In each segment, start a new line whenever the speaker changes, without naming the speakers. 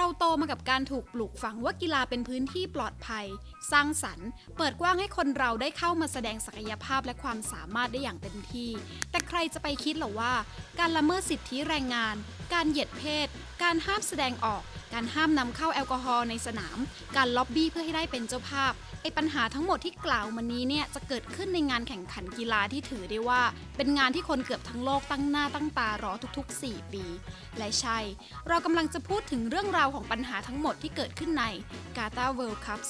เราโตมากับการถูกปลูกฝังว่ากีฬาเป็นพื้นที่ปลอดภัย สร้างสรรค์ เปิดกว้างให้คนเราได้เข้ามาแสดงศักยภาพและความสามารถได้อย่างเต็มที่ แต่ใครจะไปคิดหรอว่า การละเมิดสิทธิแรงงาน การเหยียดเพศ การห้ามแสดงออก การห้ามนำเข้าแอลกอฮอล์ในสนาม การล็อบบี้เพื่อให้ได้เป็นเจ้าภาพ อ้ปัญหาทั้งหมดที่กล่าวมานี้เนี่ยจะเกิดขึ้นในงานแข่งขันกีฬาที่ถือได้ว่า เป็นงานที่คนเกือบทั้งโลกตั้งหน้าตั้งตารอทุกๆ 4 ปี และใช่ เรากำลังจะพูดถึงเรื่องราวของปัญหาทั้งหมดที่เกิดขึ้นในกาตาร์เวิลด์คัพ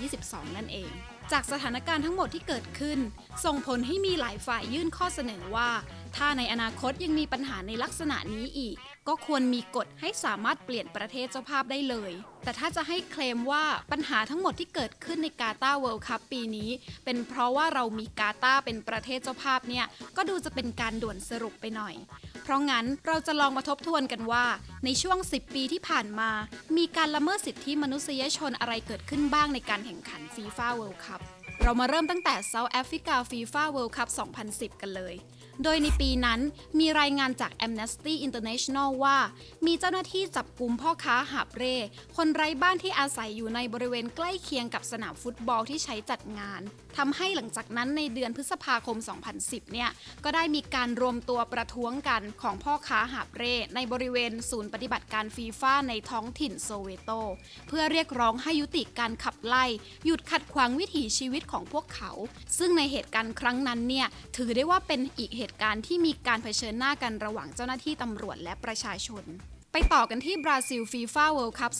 2022 นั่นเอง จากสถานการณ์ทั้งหมดที่เกิดขึ้น ส่งผลให้มีหลายฝ่ายยื่นข้อเสนอว่า ถ้าในอนาคตยังมีปัญหาในลักษณะนี้อีก ก็ควรมีกฎให้สามารถเปลี่ยนประเทศเจ้าภาพได้เลย แต่ถ้าจะให้เคลมว่าปัญหาทั้งหมดที่เกิดขึ้นในกาตาร์เวิลด์คัพปีนี้ เป็นเพราะว่าเรามีกาตาร์เป็นประเทศเจ้าภาพเนี่ยก็ดูจะเป็นการด่วนสรุปไปหน่อย เพราะงั้นเราจะลองมาทบทวนกันว่า ในช่วง 10 ปีที่ผ่านมา มีการละเมิดสิทธิมนุษยชนอะไรเกิดขึ้นบ้างในการแข่งขันฟีฟ่าเวิลด์คัพเรามาเริ่มตั้งแต่ South Africa FIFA World Cup 2010 กันเลย โดยในปีนั้นมีรายงานจาก Amnesty International ว่า มีเจ้าหน้าที่จับกลุ่มพ่อค้าหาบเร่ คนไร้บ้านที่อาศัยอยู่ในบริเวณใกล้เคียงกับสนามฟุตบอลที่ใช้จัดงานทำให้หลังจากนั้นในเดือนพฤษภาคม 2010 เนี่ยก็ได้มีการรวมตัวประท้วงกันของพ่อค้าหาบเร่ ในบริเวณศูนย์ปฏิบัติการฟีฟ่าในท้องถิ่นโซเวโต เพื่อเรียกร้องให้ยุติการขับไล่ หยุดขัดขวางวิถีชีวิตของพวกเขา ซึ่งในเหตุการณ์ครั้งนั้นเนี่ยถือได้ว่าเป็นอีกเหตุการณ์ที่มีการเผชิญหน้ากันระหว่างเจ้าหน้าที่ตำรวจและประชาชน ไปต่อกันที่บราซิลฟีฟ่าเวิลด์คัพ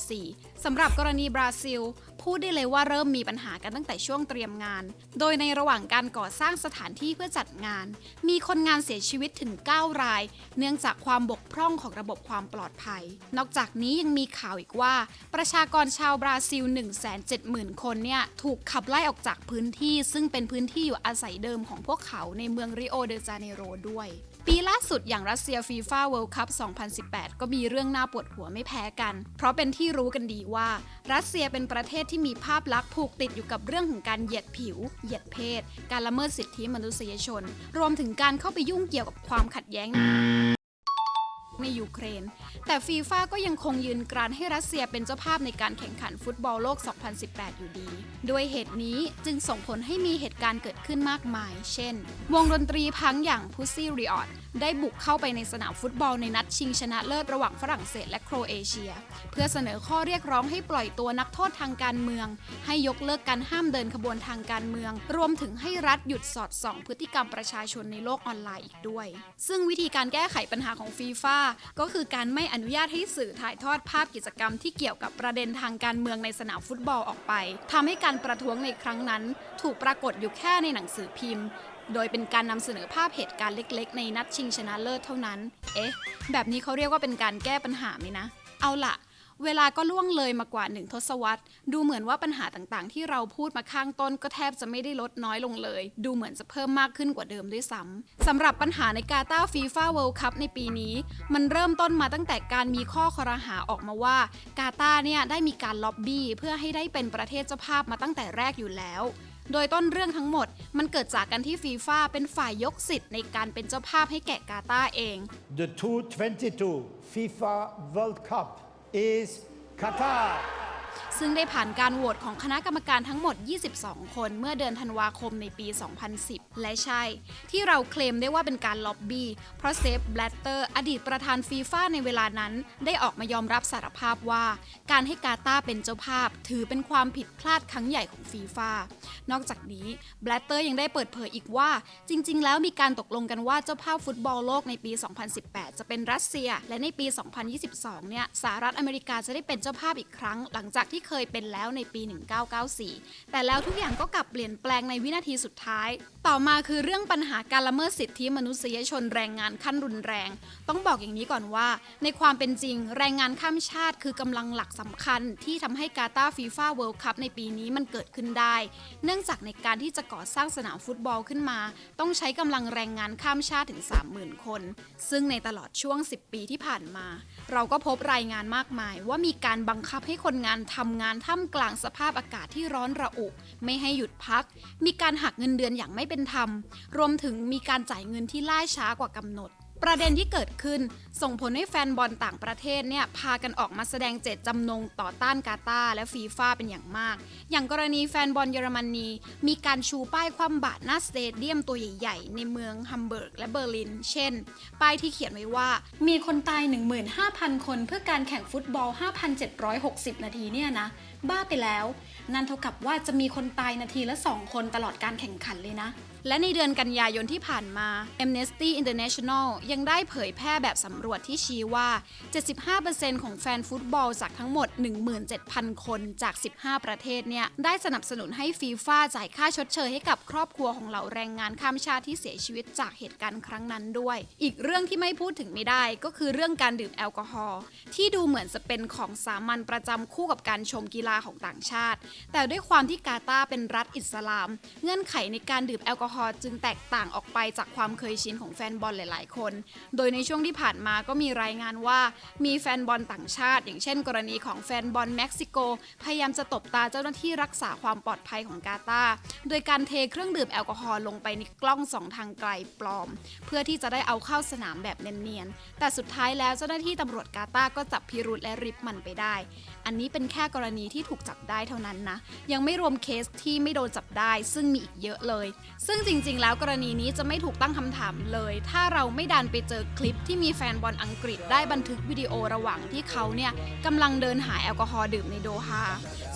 2014 สำหรับกรณีบราซิล พูดได้เลยว่าเริ่มมีปัญหากันตั้งแต่ช่วงเตรียมงาน โดยในระหว่างการก่อสร้างสถานที่เพื่อจัดงาน มีคนงานเสียชีวิตถึง 9 ราย เนื่องจากความบกพร่องของระบบความปลอดภัย นอกจากนี้ยังมีข่าวอีกว่า ประชากรชาวบราซิล 170,000 คนเนี่ยถูกขับไล่ออกจากพื้นที่ ซึ่งเป็นพื้นที่อยู่อาศัยเดิมของพวกเขาในเมืองริโอเดจาเนโรด้วย ปีล่าสุดอย่างรัสเซียฟีฟ่าเวิลด์คัพ 2018 ก็มีเรื่องน่าปวดหัวไม่แพ้กัน เพราะเป็นที่รู้กันดีว่า รัสเซียเป็นประเทศที่มีภาพลักษณ์ผูกติดอยู่กับเรื่องของการเหยียดผิว เหยียดเพศ การละเมิดสิทธิมนุษยชน รวมถึงการเข้าไปยุ่งเกี่ยวกับความขัดแย้ง ในยูเครน แต่ฟีฟ่าก็ยังคงยืนกรานให้รัสเซียเป็นเจ้าภาพในการแข่งขันฟุตบอลโลก 2018 อยู่ดี ด้วยเหตุนี้จึงส่งผลให้มีเหตุการณ์เกิดขึ้นมากมาย เช่น วงดนตรีพังอย่าง Pussy Riot ได้บุกเข้าไปในสนามฟุตบอลในนัดชิงชนะเลิศระหว่างฝรั่งเศสและโครเอเชีย เพื่อเสนอข้อเรียกร้องให้ปล่อยตัวนักโทษทางการเมือง ให้ยกเลิกการห้ามเดินขบวนทางการเมือง รวมถึงให้รัฐหยุดสอดส่อง พฤติกรรมประชาชนในโลกออนไลน์อีกด้วย ซึ่งวิธีการแก้ไขปัญหาของฟีฟ่าก็คือการไม่อนุญาตให้สื่อถ่ายทอดภาพกิจกรรมที่เกี่ยวกับประเด็นทางการเมืองในสนามฟุตบอลออกไปทำให้การประท้วงในครั้งนั้น ถูกปรากฏอยู่แค่ในหนังสือพิมพ์ โดยเป็นการนำเสนอภาพเหตุการณ์เล็ก ๆ ในนัดชิงชนะเลิศเท่านั้น เอ๊ะ แบบนี้เขาเรียกว่าเป็นการแก้ปัญหาไหมนะ เอาล่ะ เวลาก็ล่วงเลยมากว่าหนึ่งทศวรรษ ดูเหมือนว่าปัญหาต่างๆ ที่เราพูดมาข้างต้นก็แทบจะไม่ได้ลดน้อยลงเลย ดูเหมือนจะเพิ่มมากขึ้นกว่าเดิมด้วยซ้ำสำหรับปัญหาในกาตาร์ฟีฟ่าเวิลด์คัพในปีนี้ มันเริ่มต้นมาตั้งแต่การมีข้อคอรหาออกมาว่า กาตาร์เนี่ยได้มีการล็อบบี้เพื่อให้ได้เป็นประเทศเจ้าภาพมาตั้งแต่แรกอยู่แล้วโดยต้นเรื่องทั้งหมดมันเกิดจากการที่ฟีฟ่าเป็นฝ่ายยกสิทธิ์ในการเป็นเจ้าภาพให้แก่กาตาร์เอง
The 2022 FIFA World Cup is Qatar.
ซึ่งได้ผ่านการโหวตของคณะกรรมการทั้งหมด 22 คนเมื่อเดือนธันวาคมในปี 2010 และใช่ ที่เราเคลมได้ว่าเป็นการล็อบบี้ เพราะเซฟแบลตเตอร์อดีตประธานฟีฟ่าในเวลานั้น ได้ออกมายอมรับสารภาพว่า การให้กาตาเป็นเจ้าภาพ ถือเป็นความผิดพลาดครั้งใหญ่ของฟีฟ่านอกจากนี้แบลตเตอร์ยังได้เปิดเผยอีกว่า จริง ๆ แล้วมีการตกลงกันว่าเจ้าภาพฟุตบอลโลกในปี 2018 จะเป็นรัสเซีย และในปี 2022 เนี่ยสหรัฐอเมริกาจะได้เป็นเจ้าภาพอีกครั้ง หลังจากที่เคยเป็นแล้วในปี 1994 แต่แล้วทุกอย่างก็กลับเปลี่ยนแปลงในวินาทีสุดท้าย ต่อมาคือเรื่องปัญหาการละเมิดสิทธิมนุษยชนแรงงานขั้นรุนแรง ต้องบอกอย่างนี้ก่อนว่า ในความเป็นจริง แรงงานข้ามชาติคือกำลังหลักสำคัญ ที่ทำให้กาตาร์ฟีฟ่าเวิลด์คัพในปีนี้มันเกิดขึ้นได้ เนื่องจากในการที่จะก่อสร้างสนามฟุตบอลขึ้นมา ต้องใช้กำลังแรงงานข้ามชาติถึง 30,000 คน ซึ่งในตลอดช่วง 10 ปีที่ผ่านมา เราก็พบรายงานมากมายว่ามีการบังคับให้คนงานทำงานท่ามกลางสภาพอากาศที่ร้อนระอุ ไม่ให้หยุดพัก มีการหักเงินเดือนอย่างไม่เป็นธรรม รวมถึงมีการจ่ายเงินที่ล่าช้ากว่ากำหนด ประเด็นที่เกิดขึ้นส่งผลให้แฟนบอลต่างประเทศเนี่ยพากันออกมาแสดงเจตจำนงต่อต้านกาตาร์และฟีฟ่าเป็นอย่างมาก อย่างกรณีแฟนบอลเยอรมนี มีการชูป้ายคว่ำบาตรหน้าสเตเดียมตัวใหญ่ๆ ในเมืองฮัมเบิร์กและเบอร์ลิน เช่น ป้ายที่เขียนไว้ว่า มีคนตาย 15,000 คนเพื่อการแข่งฟุตบอล 5,760 นาทีเนี่ยนะบ้าไปแล้ว นั่นเท่ากับว่าจะมีคนตายนาทีละ 2 คนตลอดการแข่งขันเลยนะ และในเดือนกันยายนที่ผ่านมา Amnesty International ยังได้เผยแพร่แบบสำรวจที่ชี้ว่า 75%ของแฟนฟุตบอลจากทั้งหมด 17,000 คนจาก 15 ประเทศเนี่ยได้สนับสนุนให้ฟีฟ่าจ่ายค่าชดเชยให้กับครอบครัวของเหล่าแรงงานข้ามชาติที่เสียชีวิตจากเหตุการณ์ครั้งนั้นด้วย อีกเรื่องที่ไม่พูดถึงไม่ได้ก็คือเรื่องการดื่มแอลกอฮอล์ที่ดูเหมือนจะเป็นของสามัญประจำคู่กับการชมกีฬาของต่างชาติ แต่ด้วยความที่กาตาร์เป็นรัฐอิสลาม เงื่อนไขในการดื่มแอลกอฮอล์จึงแตกต่างออกไปจากความเคยชินของแฟนบอลหลาย ๆ คน โดยในช่วงที่ผ่านมาก็มีรายงานว่า มีแฟนบอลต่างชาติ อย่างเช่น กรณีของแฟนบอลเม็กซิโก พยายามจะตบตาเจ้าหน้าที่รักษาความปลอดภัยของกาตาร์โดยการเทเครื่องดื่มแอลกอฮอล์ลงไปในกล้องสองทางไกลปลอม เพื่อที่จะได้เอาเข้าสนามแบบเนียนๆแต่สุดท้ายแล้วเจ้าหน้าที่ตำรวจกาตาร์ก็จับพิรุธและริบมันไปได้ อันนี้เป็นแค่กรณีที่ที่ถูกจับได้เท่านั้นนะ ยังไม่รวมเคสที่ไม่โดนจับได้ ซึ่งมีอีกเยอะเลย ซึ่งจริง ๆ แล้วกรณีนี้จะไม่ถูกตั้งคำถามเลย ถ้าเราไม่ดันไปเจอคลิปที่มีแฟนบอลอังกฤษได้บันทึกวิดีโอระหว่างที่เขาเนี่ยกำลังเดินหาแอลกอฮอล์ดื่มในโดฮา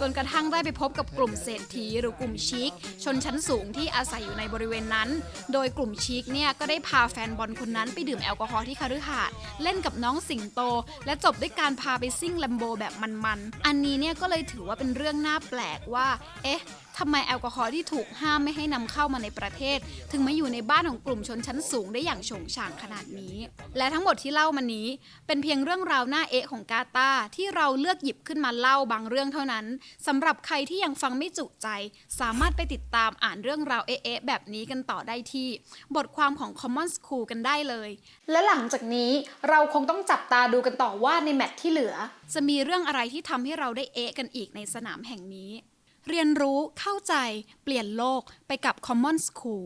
จนกระทั่งได้ไปพบกับกลุ่มเศรษฐีหรือกลุ่มชิคชนชั้นสูงที่อาศัยอยู่ในบริเวณนั้น โดยกลุ่มชิคเนี่ยก็ได้พาแฟนบอลคนนั้นไปดื่มแอลกอฮอล์ที่คฤหาสน์เล่นกับน้องสิงโต และจบด้วยการพาไปซิ่งแลมโบแบบมันๆ อันนี้เนี่ยก็เลยถือว่าเป็นเรื่องน่าแปลกว่า เอ๊ะ ทำไมแอลกอฮอล์ที่ถูกห้ามไม่ให้นำเข้ามาในประเทศ ถึงมาอยู่ในบ้านของกลุ่มชนชั้นสูงได้อย่างโฉงฉางขนาดนี้ และทั้งหมดที่เล่ามานี้ เป็นเพียงเรื่องราวหน้าเอะของกาตาที่เราเลือกหยิบขึ้นมาเล่าบางเรื่องเท่านั้นสำหรับใครที่ยังฟังไม่จุใจ สามารถไปติดตามอ่านเรื่องราวเอะๆแบบนี้กันต่อได้ที่ บทความของ Common School กันได้เลย และหลังจากนี้เราคงต้องจับตาดูกันต่อว่าในแมตช์ที่เหลือ จะมีเรื่องอะไรที่ทำให้เราได้เอะกันอีกในสนามแห่งนี้ เรียนรู้เข้าใจเปลี่ยนโลกไปกับ Common School